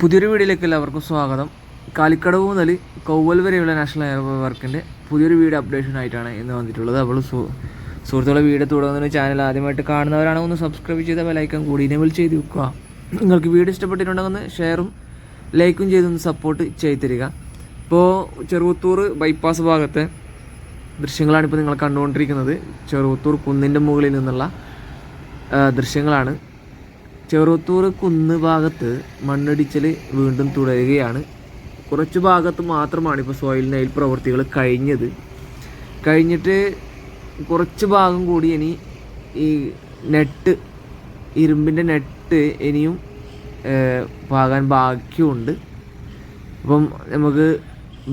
പുതിയൊരു വീഡിയോയിലേക്ക് എല്ലാവർക്കും സ്വാഗതം. കാലിക്കടവ് മുതൽ കൗവൽ വരെയുള്ള നാഷണൽ ഹൈവേ വർക്കിന്റെ പുതിയൊരു വീഡിയോ അപ്ഡേഷൻ ആയിട്ടാണ് ഇന്ന് വന്നിട്ടുള്ളത്. അപ്പോൾ സു സുഹൃത്തുക്കളെ വീഡിയോ തുടങ്ങുന്ന ചാനൽ ആദ്യമായിട്ട് കാണുന്നവരാണെങ്കിൽ ഒന്ന് സബ്സ്ക്രൈബ് ചെയ്ത ബെലൈക്കൺ കൂടി ഇനേബിൾ ചെയ്ത് വെക്കുക. നിങ്ങൾക്ക് വീഡിയോ ഇഷ്ടപ്പെട്ടിട്ടുണ്ടെങ്കിൽ ഷെയറും ലൈക്കും ചെയ്തൊന്ന് സപ്പോർട്ട് ചെയ്ത് തരിക. ഇപ്പോൾ ചെറുവത്തൂർ ബൈപ്പാസ് ഭാഗത്തെ ദൃശ്യങ്ങളാണ് ഇപ്പോൾ നിങ്ങൾ കണ്ടുകൊണ്ടിരിക്കുന്നത്. ചെറുവത്തൂർ കുന്നിന്റെ മുകളിൽ നിന്നുള്ള ദൃശ്യങ്ങളാണ്. ചെറുത്തൂർ കുന്ന് ഭാഗത്ത് മണ്ണിടിച്ചൽ വീണ്ടും തുടരുകയാണ്. കുറച്ച് ഭാഗത്ത് മാത്രമാണ് ഇപ്പോൾ സോയിൽ നെയിൽ പ്രവൃത്തികൾ കഴിഞ്ഞത്. കഴിഞ്ഞിട്ട് കുറച്ച് ഭാഗം കൂടി ഇനി ഈ നെറ്റ് ഇരുമ്പിന്റെ നെറ്റ് ഇനിയും പാകാൻ ബാക്കിയുണ്ട്. അപ്പം നമുക്ക്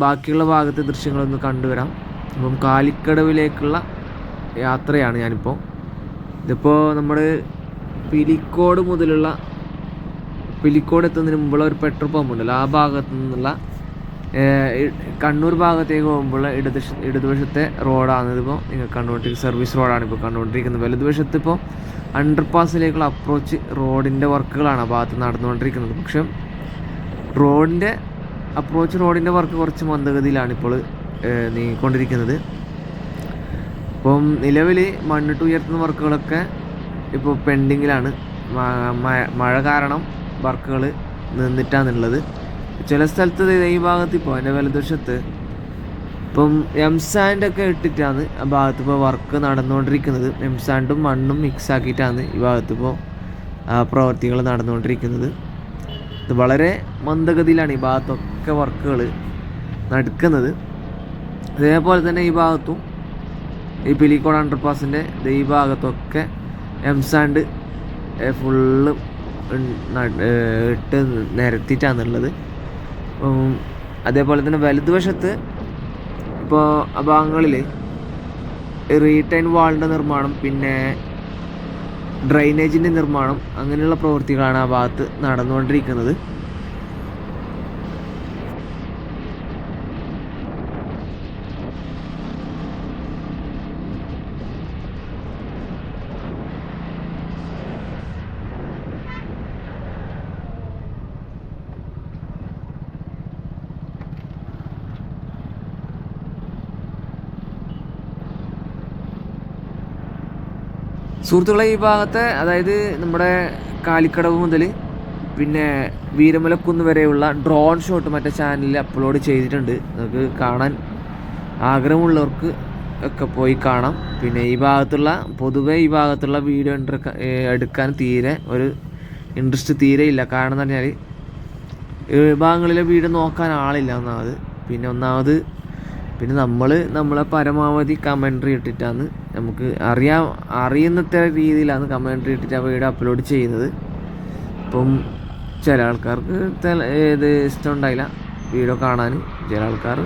ബാക്കിയുള്ള ഭാഗത്തെ ദൃശ്യങ്ങളൊന്ന് കണ്ടുവരാം. അപ്പം കാലിക്കടവിലേക്കുള്ള യാത്രയാണ് ഞാനിപ്പോൾ. ഇതിപ്പോൾ നമ്മൾ പിലിക്കോട് മുതലുള്ള പിലിക്കോട് എത്തുന്നതിന് മുമ്പുള്ള ഒരു പെട്രോൾ പമ്പ് ഉണ്ടല്ലോ ആ ഭാഗത്തു നിന്നുള്ള കണ്ണൂർ ഭാഗത്തേക്ക് പോകുമ്പോൾ ഇടത് ഇടതുവശത്തെ റോഡാണ് ഇതിപ്പോൾ നിങ്ങൾ കണ്ടുകൊണ്ടിരിക്കുന്ന സർവീസ് റോഡാണ് ഇപ്പോൾ കണ്ടുകൊണ്ടിരിക്കുന്നത്. വലതുവശത്ത് ഇപ്പോൾ അണ്ടർ പാസിലേക്കുള്ള അപ്രോച്ച് റോഡിന്റെ വർക്കുകളാണ് ആ ഭാഗത്ത് നടന്നുകൊണ്ടിരിക്കുന്നത്. പക്ഷെ റോഡിന്റെ അപ്രോച്ച് റോഡിന്റെ വർക്ക് കുറച്ച് മന്ദഗതിയിലാണ് ഇപ്പോൾ നീങ്ങിക്കൊണ്ടിരിക്കുന്നത്. അപ്പം നിലവിൽ മണ്ണിട്ട് ഉയർത്തുന്ന വർക്കുകളൊക്കെ ഇപ്പോൾ പെൻഡിങ്ങിലാണ് മഴ കാരണം വർക്കുകൾ നിന്നിട്ടാണുള്ളത് ചില സ്ഥലത്ത് ഈ ഭാഗത്ത് ഇപ്പോൾ എന്റെ വലതുവശത്ത് ഇപ്പം എം സാൻഡൊക്കെ ഇട്ടിട്ടാണ് ആ ഭാഗത്ത് ഇപ്പോൾ വർക്ക് നടന്നുകൊണ്ടിരിക്കുന്നത് എം സാൻഡും മണ്ണും മിക്സ് ആക്കിയിട്ടാണ് ഈ ഭാഗത്ത് ഇപ്പോൾ പ്രവർത്തികൾ നടന്നുകൊണ്ടിരിക്കുന്നത് ഇത് വളരെ മന്ദഗതിയിലാണ് ഈ ഭാഗത്തൊക്കെ വർക്കുകൾ നടക്കുന്നത്. അതേപോലെ തന്നെ ഈ ഭാഗത്തും ഈ പിലിക്കോട് അണ്ടർപാസിന്റെ ഈ ഭാഗത്തൊക്കെ എംസാൻഡ് ഫുള്ള് ഇട്ട് നിരത്തിയിട്ടാണുള്ളത്. അതേപോലെ തന്നെ വലതുവശത്ത് ഇപ്പോൾ ഭാഗങ്ങളിൽ റീടൈൻ വാളിന്റെ നിർമ്മാണം പിന്നെ ഡ്രൈനേജിന്റെ നിർമ്മാണം അങ്ങനെയുള്ള പ്രവൃത്തികളാണ് ആ ഭാഗത്ത് നടന്നുകൊണ്ടിരിക്കുന്നത്. സുഹൃത്തുക്കളെ ഈ ഭാഗത്തെ അതായത് നമ്മുടെ കാലിക്കടവ് മുതൽ പിന്നെ വീരമലക്കുന്ന് വരെയുള്ള ഡ്രോൺ ഷോട്ട് മറ്റേ ചാനലിൽ അപ്ലോഡ് ചെയ്തിട്ടുണ്ട്. നമുക്ക് കാണാൻ ആഗ്രഹമുള്ളവർക്ക് ഒക്കെ പോയി കാണാം. പിന്നെ ഈ ഭാഗത്തുള്ള പൊതുവെ ഈ ഭാഗത്തുള്ള വീഡിയോ എടുക്കാൻ തീരെ ഒരു ഇൻട്രസ്റ്റ് തീരെ ഇല്ല. കാരണം എന്ന് പറഞ്ഞാൽ ഭാഗങ്ങളിലെ വീഡിയോ നോക്കാൻ ആളില്ല ഒന്നാമത്. പിന്നെ ഒന്നാമത് പിന്നെ നമ്മൾ നമ്മളെ പരമാവധി കമൻട്രി ഇട്ടിട്ടാണ് നമുക്ക് അറിയാം അറിയുന്നത്ര രീതിയിലാണ് കമൻട്രി ഇട്ടിട്ട് ആ വീഡിയോ അപ്ലോഡ് ചെയ്യുന്നത്. ഇപ്പം ചില ആൾക്കാർക്ക് ഇത് ഇഷ്ടം ഉണ്ടായില്ല വീഡിയോ കാണാൻ ചില ആൾക്കാർ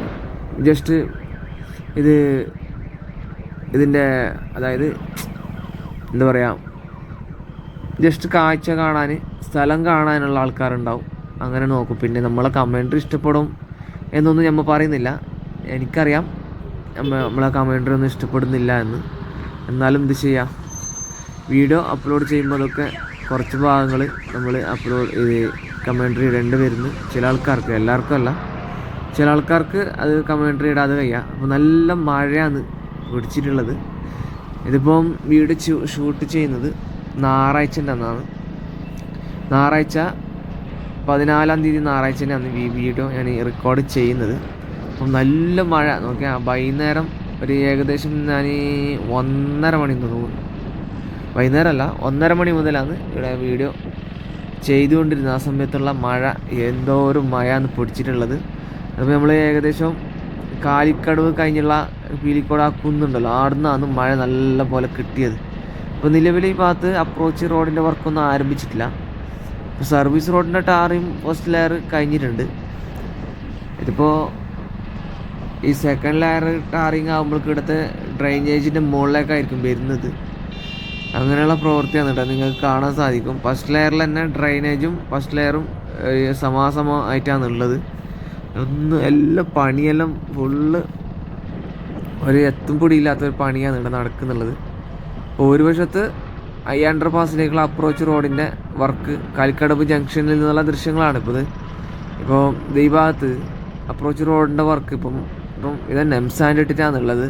ജസ്റ്റ് ഇത് ഇതിന്റെ അതായത് എന്താ പറയുക ജസ്റ്റ് കാഴ്ച കാണാൻ സ്ഥലം കാണാനുള്ള ആൾക്കാരുണ്ടാവും. അങ്ങനെ നോക്കും. പിന്നെ നമ്മളെ കമൻട്രി ഇഷ്ടപ്പെടും എന്നൊന്നും നമ്മൾ പറയുന്നില്ല. എനിക്കറിയാം. നമ്മ നമ്മളെ കമൻട്രി ഒന്നും ഇഷ്ടപ്പെടുന്നില്ല എന്ന്. എന്നാലും എന്ത് ചെയ്യാം. വീഡിയോ അപ്ലോഡ് ചെയ്യുമ്പോഴൊക്കെ കുറച്ച് ഭാഗങ്ങൾ നമ്മൾ അപ്ലോഡ് ഇത് കമൻട്രി ഇടേണ്ടി വരുന്നു. ചില ആൾക്കാർക്ക് എല്ലാവർക്കും അല്ല. ചില ആൾക്കാർക്ക് അത് കമൻട്രി ഇടാതെ കഴിയാം അപ്പോൾ നല്ല മഴയാണ് പിടിച്ചിട്ടുള്ളത്. ഇതിപ്പം വീഡിയോ ഷൂട്ട് ചെയ്യുന്നത് ഞായറാഴ്ചന്റെ അന്നാണ്. ഞായറാഴ്ച പതിനാലാം തീയതി ഞായറാഴ്ച അന്ന് വീഡിയോ ഞാൻ റെക്കോർഡ് ചെയ്യുന്നത്. അപ്പം നല്ല മഴ. നോക്കിയാൽ വൈകുന്നേരം ഒരു ഏകദേശം ഞാൻ ഒന്നര മണി തോന്നുന്നു. വൈകുന്നേരമല്ല ഒന്നര മണി മുതലാണ് ഇവിടെ വീഡിയോ ചെയ്തുകൊണ്ടിരുന്നത്. ആ സമയത്തുള്ള മഴ എന്തോ ഒരു മഴയാണ് പൊടിച്ചിട്ടുള്ളത്. അപ്പോൾ നമ്മൾ ഏകദേശം കാലിക്കടവ് കഴിഞ്ഞുള്ള പീലിക്കോട് ആ കുന്നുണ്ടല്ലോ ആടുന്നാണ് മഴ നല്ല പോലെ കിട്ടിയത്. ഇപ്പോൾ നിലവിൽ ഈ ഭാഗത്ത് അപ്രോച്ച് റോഡിന്റെ വർക്കൊന്നും ആരംഭിച്ചിട്ടില്ല. സർവീസ് റോഡിന്റെ ടാറിയും ഫസ്റ്റ് ലെയർ കഴിഞ്ഞിട്ടുണ്ട്. ഇതിപ്പോൾ ഈ സെക്കൻഡ് ലെയർ ടാറിങ് ആകുമ്പോഴേക്കിടത്തെ ഡ്രെയിനേജിന്റെ മുകളിലേക്കായിരിക്കും വരുന്നത്. അങ്ങനെയുള്ള പ്രവൃത്തിയാണ് കേട്ടോ നിങ്ങൾക്ക് കാണാൻ സാധിക്കും. ഫസ്റ്റ് ലെയറിൽ തന്നെ ഡ്രെയിനേജും ഫസ്റ്റ് ലെയറും സമാസമം ആയിട്ടാണ് ഉള്ളത്. ഒന്ന് എല്ലാം പണിയെല്ലാം ഫുള്ള് ഒരു എത്തും പൊടിയില്ലാത്ത ഒരു പണിയാണ് ഇവിടെ നടക്കുന്നുള്ളത്. ഒരു വശത്ത് ഐ അണ്ടർ പാസിലേക്കുള്ള അപ്രോച്ച് റോഡിന്റെ വർക്ക് കാലിക്കടവ് ജംഗ്ഷനിൽ നിന്നുള്ള ദൃശ്യങ്ങളാണ് ഇപ്പോൾ ഇത് ഇപ്പോൾ ഈ ഭാഗത്ത് അപ്രോച്ച് റോഡിന്റെ വർക്ക് ഇപ്പം ഇപ്പം ഇത് എംസാൻഡ് ഇട്ടിട്ടാണുള്ളത്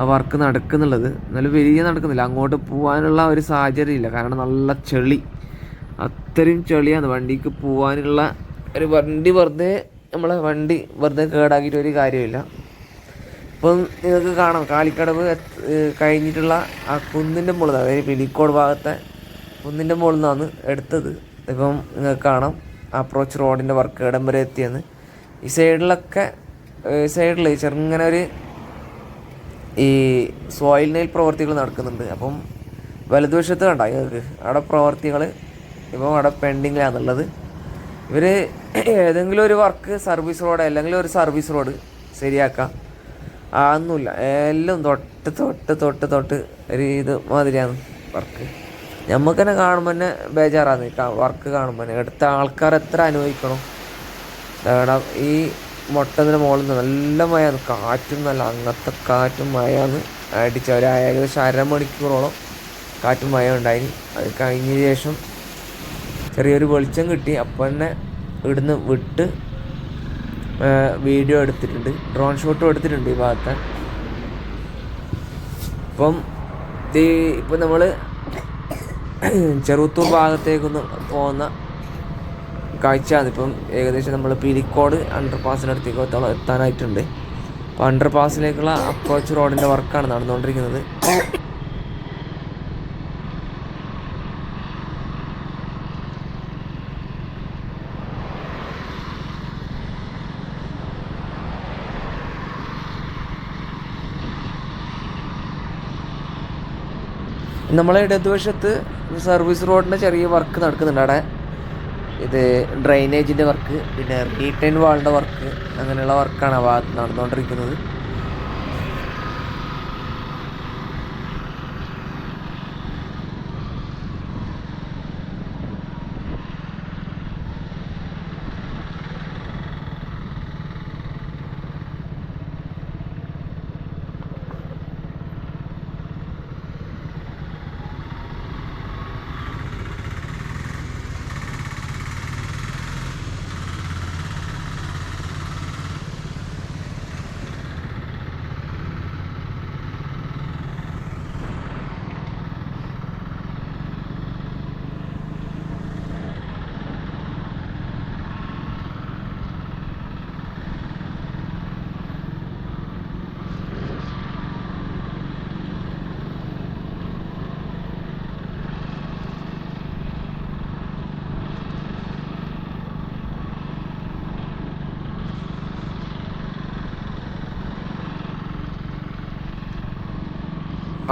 ആ വർക്ക് നടക്കുന്നുള്ളത്. എന്നാലും വലിയ നടക്കുന്നില്ല. അങ്ങോട്ട് പോകാനുള്ള ഒരു സാഹചര്യം ഇല്ല കാരണം നല്ല ചെളി. അത്രയും ചെളിയാണ് വണ്ടിക്ക് പോകാനുള്ള ഒരു വണ്ടി വെറുതെ നമ്മളെ വണ്ടി വെറുതെ കേടാക്കിയിട്ട് ഒരു കാര്യമില്ല. ഇപ്പം നിങ്ങൾക്ക് കാണാം. കാലിക്കടവ് കഴിഞ്ഞിട്ടുള്ള ആ കുന്നിന്റെ മുകളിൽ അതായത് പിലിക്കോട് ഭാഗത്തെ കുന്നിന്റെ മുകളിൽ നിന്നാണ് എടുത്തത്. ഇപ്പം നിങ്ങൾക്ക് കാണാം. അപ്രോച്ച് റോഡിന്റെ വർക്ക് ഇടം വരെ എത്തിയെന്ന്. ഈ സൈഡിലൊക്കെ സൈഡിൽ ചെറുങ്ങനെ ഒരു ഈ സോയിൽ നെയിൽ പ്രവർത്തികൾ നടക്കുന്നുണ്ട്. അപ്പം വലതുവശത്ത് കണ്ട? നിങ്ങൾക്ക് അവിടെ പ്രവർത്തികൾ ഇപ്പം അവിടെ പെൻഡിങ്ങിലാണെന്നുള്ളത് ഇവർ ഏതെങ്കിലും ഒരു വർക്ക് സർവീസ് റോഡ് അല്ലെങ്കിൽ ഒരു സർവീസ് റോഡ് ശരിയാക്കാം. അതൊന്നുമില്ല എല്ലാം തൊട്ട് തൊട്ട് തൊട്ട് തൊട്ട് ഒരു ഇത് മാതിരിയാണ് വർക്ക്. നമുക്ക് തന്നെ കാണുമ്പോൾ തന്നെ ബേജാറാണ് വർക്ക് കാണുമ്പോൾ തന്നെ. എടുത്ത ആൾക്കാർ എത്ര അനുഭവിക്കണം? ഈ മൊട്ടതിന്റെ മുകളിൽ നിന്ന് നല്ല മഴയാണ് കാറ്റും നല്ല അങ്ങനത്തെ കാറ്റും മഴയാണ് അടിച്ച ഒരു ഏകദേശം അരമണിക്കൂറോളം കാറ്റും മഴ ഉണ്ടായി അത് കഴിഞ്ഞ ശേഷം ചെറിയൊരു വെളിച്ചം കിട്ടി. അപ്പം തന്നെ ഇവിടുന്ന് വിട്ട് വീഡിയോ എടുത്തിട്ടുണ്ട്. ഡ്രോൺ ഷോട്ടും എടുത്തിട്ടുണ്ട് ഈ ഭാഗത്തെ. ഇപ്പം ഇപ്പം നമ്മൾ ചെറുത്തൂർ ഭാഗത്തേക്കൊന്ന് പോകുന്ന കാഴ്ചയാണ്. ഇപ്പം ഏകദേശം നമ്മൾ പിലിക്കോട് അണ്ടർ എത്തോളം എത്താനായിട്ടുണ്ട്. അപ്പോൾ അണ്ടർ പാസിലേക്കുള്ള അപ്രോച്ച് റോഡിന്റെ വർക്കാണ് നടന്നുകൊണ്ടിരിക്കുന്നത്. നമ്മളെ ഇടതുവശത്ത് സർവീസ് റോഡിന്റെ ചെറിയ വർക്ക് നടക്കുന്നുണ്ട്. അവിടെ ഇത് ഡ്രൈനേജിന്റെ വർക്ക് പിന്നെ റീറ്റൈൻ വാളിന്റെ വർക്ക് അങ്ങനെയുള്ള വർക്കാണ് ആ ഭാഗത്ത് നടന്നുകൊണ്ടിരിക്കുന്നത്.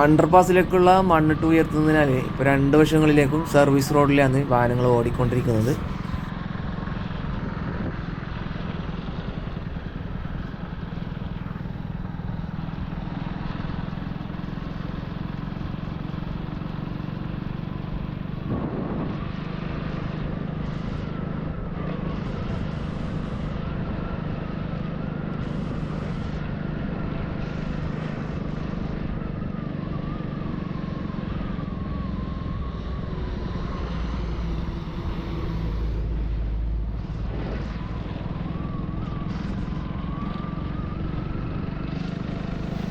അണ്ടർ പാസിലേക്കുള്ള മണ്ണിട്ട് ഉയർത്തുന്നതിനാൽ ഇപ്പോൾ രണ്ട് വശങ്ങളിലേക്കും സർവീസ് റോഡിലാണ് വാഹനങ്ങൾ ഓടിക്കൊണ്ടിരിക്കുന്നത്.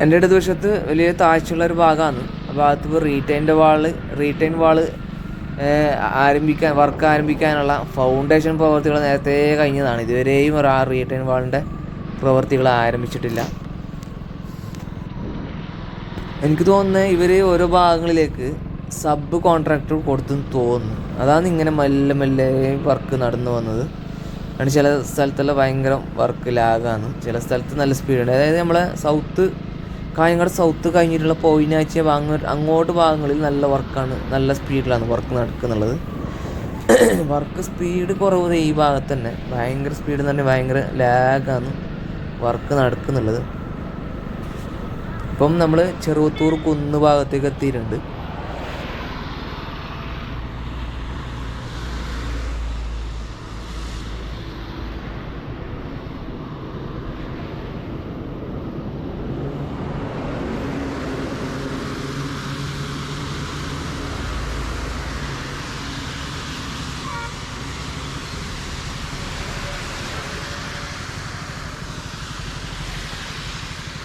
എന്റെ ഇടതുവശത്ത് വലിയ താഴ്ചയുള്ള ഒരു ഭാഗമാണ്. ആ ഭാഗത്ത് ഇപ്പോൾ റീറ്റൈന്റെ വാൾ റീറ്റൈൻ വാൾ ആരംഭിക്കാൻ വർക്ക് ആരംഭിക്കാനുള്ള ഫൗണ്ടേഷൻ പ്രവർത്തികൾ നേരത്തെ കഴിഞ്ഞതാണ്. ഇതുവരെയും ഒരു ആ റീറ്റൈൻ വാളിന്റെ പ്രവർത്തികൾ ആരംഭിച്ചിട്ടില്ല. എനിക്ക് തോന്നുന്നത് ഇവർ ഓരോ ഭാഗങ്ങളിലേക്ക് സബ് കോൺട്രാക്ടർ കൊടുത്തു തോന്നുന്നു. അതാണ് ഇങ്ങനെ മെല്ലെ മെല്ലെ വർക്ക് നടന്നു വന്നത്. കാരണം ചില സ്ഥലത്തെല്ലാം ഭയങ്കര വർക്ക് ലാഗാണ് ചില സ്ഥലത്ത് നല്ല സ്പീഡുണ്ട് അതായത് നമ്മളെ സൗത്ത് കായങ്ങാട് സൗത്ത് കഴിഞ്ഞിട്ടുള്ള പോയിനാഴ്ച വാങ്ങ അങ്ങോട്ട് ഭാഗങ്ങളിൽ നല്ല വർക്കാണ് നല്ല സ്പീഡിലാണ് വർക്ക് നടക്കുന്നുള്ളത്. വർക്ക് സ്പീഡ് കുറവ് ഈ ഭാഗത്ത് തന്നെ ഭയങ്കര സ്പീഡ് തന്നെ ഭയങ്കര ലാഗാണ് വർക്ക് നടക്കുന്നുള്ളത്. ഇപ്പം നമ്മൾ ചെറുവത്തൂർ കുന്ന് ഭാഗത്തേക്ക് എത്തിയിട്ടുണ്ട്.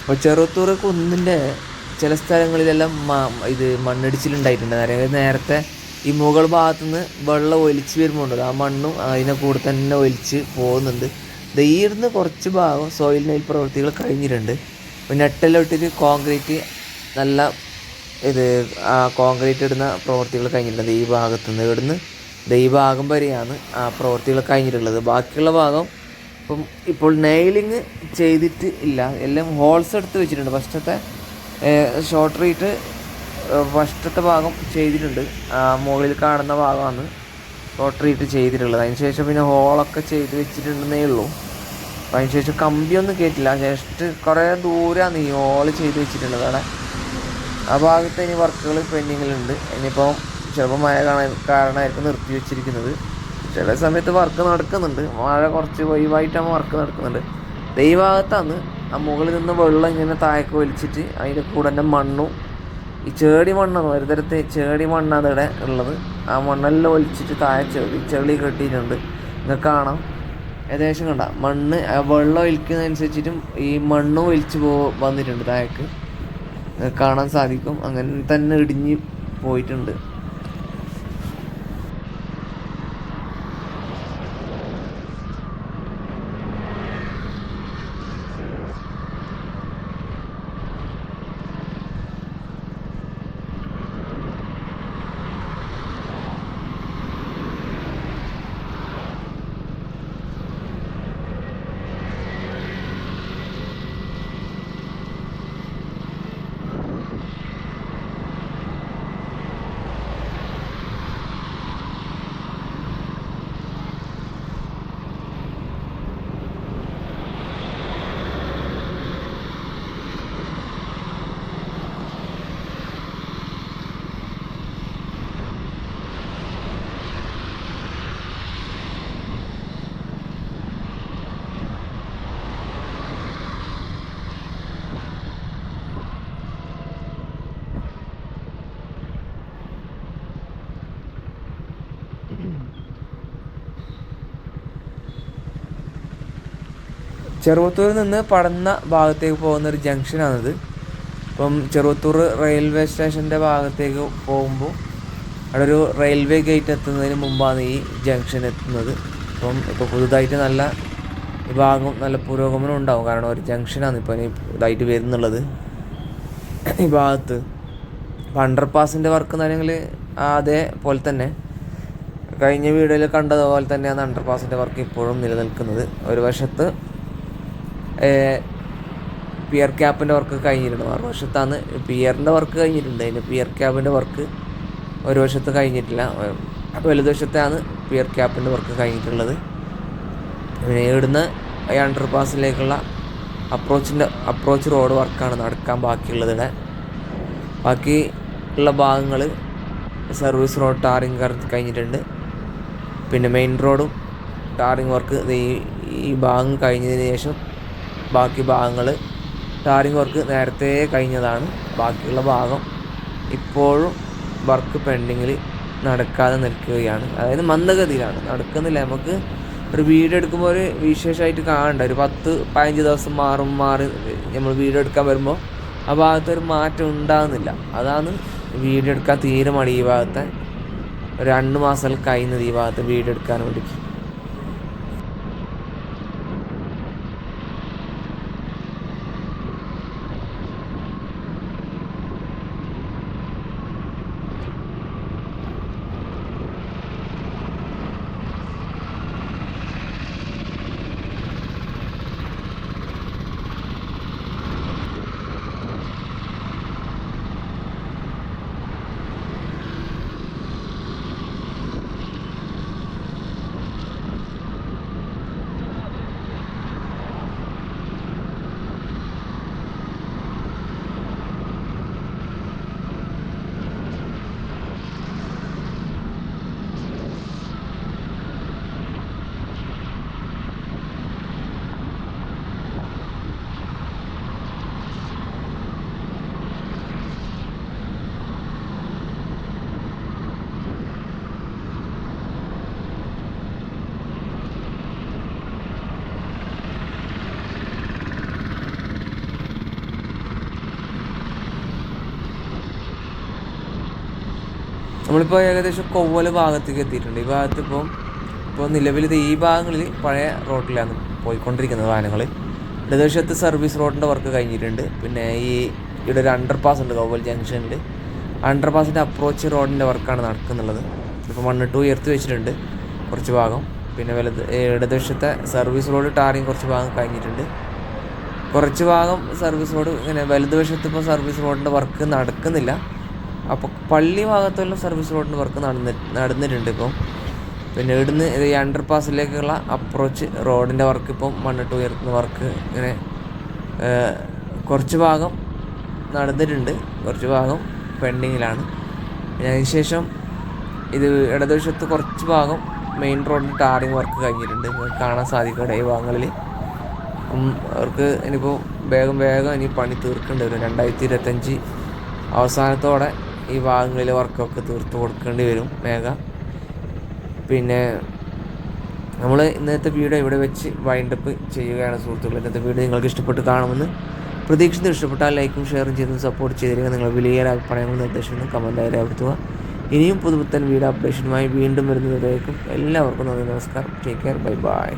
അപ്പോൾ ചെറുത്തൂർ കുന്നിന്റെ ചില സ്ഥലങ്ങളിലെല്ലാം ഇത് മണ്ണിടിച്ചിലുണ്ടായിട്ടുണ്ട്. അതായത് നേരത്തെ ഈ മുകൾ ഭാഗത്തുനിന്ന് വെള്ളം ഒലിച്ച് വരുമ്പോണ്ടത് ആ മണ്ണും അതിനെ കൂടെ തന്നെ ഒലിച്ച് പോകുന്നുണ്ട്. ദൈർന്ന് കുറച്ച് ഭാഗം സോയിൽ നെയിൽ പ്രവൃത്തികൾ കഴിഞ്ഞിട്ടുണ്ട്. നെട്ടെല്ലാം ഇട്ടിട്ട് കോൺക്രീറ്റ് നല്ല ഇത് ആ കോൺക്രീറ്റ് ഇടുന്ന പ്രവൃത്തികൾ കഴിഞ്ഞിട്ടുണ്ട്. ഈ ഭാഗത്ത് നിന്ന് ഇവിടുന്ന് ദൈവാകം വരെയാണ് ആ പ്രവൃത്തികൾ കഴിഞ്ഞിട്ടുള്ളത്. ബാക്കിയുള്ള ഭാഗം ഇപ്പം ഇപ്പോൾ നെയിലിങ് ചെയ്തിട്ട് ഇല്ല. എല്ലാം ഹോൾസ് എടുത്ത് വെച്ചിട്ടുണ്ട്. ഫസ്റ്റത്തെ ഷോർട്ട് റീറ്റ് ഫസ്റ്റത്തെ ഭാഗം ചെയ്തിട്ടുണ്ട്. മുകളിൽ കാണുന്ന ഭാഗമാണ് ഷോർട്ട് റീറ്റ് ചെയ്തിട്ടുള്ളത്. അതിന് ശേഷം പിന്നെ ഹോളൊക്കെ ചെയ്ത് വെച്ചിട്ടുണ്ടെന്നേ ഉള്ളൂ. അപ്പം അതിന് ശേഷം കമ്പിയൊന്നും കയറ്റില്ല ജസ്റ്റ് കുറേ ദൂരമാണ് ഈ ഹോൾ ചെയ്ത് വെച്ചിട്ടുള്ളത്. അവിടെ ആ ഭാഗത്ത് ഇനി വർക്കുകൾ പെൻഡിങ്ങിലുണ്ട് ഇനിയിപ്പം ചിലപ്പോൾ മഴ കാണാൻ കാരണമായിരിക്കും നിർത്തി വെച്ചിരിക്കുന്നത്. ചില സമയത്ത് വർക്ക് നടക്കുന്നുണ്ട്. മഴ കുറച്ച് ഒഴിവായിട്ടാകുമ്പോൾ വർക്ക് നടക്കുന്നുണ്ട്. ഈ ആ മുകളിൽ നിന്ന് വെള്ളം ഇങ്ങനെ താഴേക്ക് വലിച്ചിട്ട് അതിന്റെ കൂടെ തന്നെ മണ്ണും ഈ ചേടി മണ്ണാണ്. ഒരു തരത്തിൽ ചേടി മണ്ണാണ് ഇവിടെ ഉള്ളത്. ആ മണ്ണെല്ലാം ഒലിച്ചിട്ട് താഴെ ചെളി ചെളി കെട്ടിയിട്ടുണ്ട്. നിങ്ങൾക്ക് കാണാം. ഏകദേശം കണ്ട. മണ്ണ് വെള്ളം ഒലിക്കുന്നതനുസരിച്ചിട്ടും ഈ മണ്ണും ഒലിച്ച് പോ വന്നിട്ടുണ്ട് താഴേക്ക്. കാണാൻ സാധിക്കും. അങ്ങനെ തന്നെ ഇടിഞ്ഞ് പോയിട്ടുണ്ട്. ചെറുവത്തൂരിൽ നിന്ന് പടന്ന ഭാഗത്തേക്ക് പോകുന്ന ഒരു ജംഗ്ഷനാണിത്. ഇപ്പം ചെറുവത്തൂർ റെയിൽവേ സ്റ്റേഷന്റെ ഭാഗത്തേക്ക് പോകുമ്പോൾ അവിടെ ഒരു റെയിൽവേ ഗേറ്റ് എത്തുന്നതിന് മുമ്പാണ് ഈ ജംഗ്ഷൻ എത്തുന്നത്. അപ്പം ഇപ്പോൾ പുതുതായിട്ട് നല്ല വിഭാഗം ഭാഗം നല്ല പുരോഗമനം ഉണ്ടാവും. കാരണം ഒരു ജംഗ്ഷനാണ് ഇപ്പോൾ ഇനി ഇതായിട്ട് വരുന്നുള്ളത്. ഈ ഭാഗത്ത് ഇപ്പം അണ്ടർപാസിന്റെ വർക്ക് എന്ന് പറഞ്ഞെങ്കിൽ അതേപോലെ തന്നെ. കഴിഞ്ഞ വീഡിയോയിൽ കണ്ടതുപോലെ തന്നെയാണ് അണ്ടർപാസിന്റെ വർക്ക് ഇപ്പോഴും നിലനിൽക്കുന്നത്. ഒരു വശത്ത് പിയർ ക്യാപ്പിന്റെ വർക്ക് കഴിഞ്ഞിട്ടുണ്ട് മറുവശത്താണ് പിയറിന്റെ വർക്ക് കഴിഞ്ഞിട്ടുണ്ട്. അതിന് പിയർ ക്യാപ്പിന്റെ വർക്ക് ഒരു വശത്ത് കഴിഞ്ഞിട്ടില്ല. വലതുവശത്താണ് പിയർ ക്യാപ്പിന്റെ വർക്ക് കഴിഞ്ഞിട്ടുള്ളത്. പിന്നെ ഇവിടുന്ന് അണ്ടർ പാസിലേക്കുള്ള അപ്രോച്ചിന്റെ അപ്രോച്ച് റോഡ് വർക്കാണ് നടക്കാൻ ബാക്കിയുള്ളത് ഇവിടെ. ബാക്കി ഉള്ള ഭാഗങ്ങൾ സർവീസ് റോഡ് ടാറിങ് കഴിഞ്ഞിട്ടുണ്ട്. പിന്നെ മെയിൻ റോഡും ടാറിങ് വർക്ക് ഈ ഭാഗം കഴിഞ്ഞതിന് ശേഷം ബാക്കി ഭാഗങ്ങൾ ടാറിങ് വർക്ക് നേരത്തെ കഴിഞ്ഞതാണ്. ബാക്കിയുള്ള ഭാഗം ഇപ്പോഴും വർക്ക് പെൻഡിങ്ങിൽ നടക്കാതെ നിൽക്കുകയാണ്. അതായത് മന്ദഗതിയിലാണ്. നടക്കുന്നില്ല. നമുക്ക് ഒരു വീഡിയോ എടുക്കുമ്പോൾ ഒരു വിശേഷമായിട്ട് കാണണ്ട. ഒരു പത്ത് പതിനഞ്ച് ദിവസം മാറും മാറി നമ്മൾ വീഡിയോ എടുക്കാൻ വരുമ്പോൾ ആ ഭാഗത്തൊരു മാറ്റം ഉണ്ടാകുന്നില്ല. അതാണ് വീഡിയോ എടുക്കാൻ തീരെ മടി ഈ ഭാഗത്തെ രണ്ട് മാസം കഴിയുന്നത് ഈ ഭാഗത്ത് വീഡിയോ എടുക്കാൻ നമ്മളിപ്പോൾ ഏകദേശം കൊവ്വല ഭാഗത്തേക്ക് എത്തിയിട്ടുണ്ട്. ഈ ഭാഗത്ത് ഇപ്പം ഇപ്പോൾ നിലവിൽ ഈ ഭാഗങ്ങളിൽ പഴയ റോഡിലാണ് പോയിക്കൊണ്ടിരിക്കുന്നത് വാഹനങ്ങൾ ഇടതുവശത്ത് സർവീസ് റോഡിന്റെ വർക്ക് കഴിഞ്ഞിട്ടുണ്ട്. പിന്നെ ഈ ഇവിടെ ഒരു അണ്ടർ പാസ് ഉണ്ട് കൊവ്വൽ ജംഗ്ഷനിൽ അണ്ടർ പാസിന്റെ അപ്രോച്ച് റോഡിന്റെ വർക്കാണ് നടക്കുന്നുള്ളത്. ഇപ്പോൾ മണ്ണിട്ട് ഉയർത്തി വെച്ചിട്ടുണ്ട് കുറച്ച് ഭാഗം. പിന്നെ വലത് ഇടതുവശത്തെ സർവീസ് റോഡ് ടാറിങ് കുറച്ച് ഭാഗം കഴിഞ്ഞിട്ടുണ്ട്. കുറച്ച് ഭാഗം സർവീസ് റോഡ് ഇങ്ങനെ വലതുവശത്ത് ഇപ്പോൾ സർവീസ് റോഡിന്റെ വർക്ക് നടക്കുന്നില്ല. അപ്പോൾ പള്ളി ഭാഗത്തുള്ള സർവീസ് റോഡിന്റെ വർക്ക് നടന്നി നടന്നിട്ടുണ്ട് ഇപ്പം. പിന്നെ ഇവിടുന്ന് ഈ അണ്ടർ പാസിലേക്കുള്ള അപ്രോച്ച് റോഡിന്റെ വർക്ക് ഇപ്പം മണ്ണിട്ട് ഉയർത്തുന്ന വർക്ക് ഇങ്ങനെ കുറച്ച് ഭാഗം നടന്നിട്ടുണ്ട്. കുറച്ച് ഭാഗം പെൻഡിങ്ങിലാണ് പിന്നെ അതിനുശേഷം ഇത് ഇടതുവശത്ത് കുറച്ച് ഭാഗം മെയിൻ റോഡിൽ ടാറിങ് വർക്ക് കഴിഞ്ഞിട്ടുണ്ട്. കാണാൻ സാധിക്കും ഈ ഭാഗങ്ങളിൽ. അവർക്ക് ഇനിയിപ്പോൾ വേഗം വേഗം ഇനി പണി തീർക്കേണ്ടി വരും. രണ്ടായിരത്തി ഇരുപത്തഞ്ച് അവസാനത്തോടെ ഈ ഭാഗങ്ങളിലെ വർക്കൊക്കെ തീർത്ത് കൊടുക്കേണ്ടി വരും വേഗം. പിന്നെ നമ്മൾ ഇന്നത്തെ വീഡിയോ ഇവിടെ വെച്ച് വൈൻഡപ്പ് ചെയ്യുകയാണ് സുഹൃത്തുക്കൾ ഇന്നത്തെ വീഡിയോ നിങ്ങൾക്ക് ഇഷ്ടപ്പെട്ട് കാണുമെന്ന് പ്രതീക്ഷിച്ച് ഇഷ്ടപ്പെട്ടാൽ ലൈക്കും ഷെയറും ചെയ്തും സപ്പോർട്ട് ചെയ്തിരിക്കുക. നിങ്ങൾ വലിയ അഭിപ്രായങ്ങളും നിർദ്ദേശങ്ങളും കമന്റായി രേഖപ്പെടുത്തുക. ഇനിയും പുതുപുത്തൻ വീഡിയോ അപ്ഡേഷനുമായി വീണ്ടും വരുന്നതിലേക്കും എല്ലാവർക്കും നന്ദി നമസ്കാരം. Take care bye bye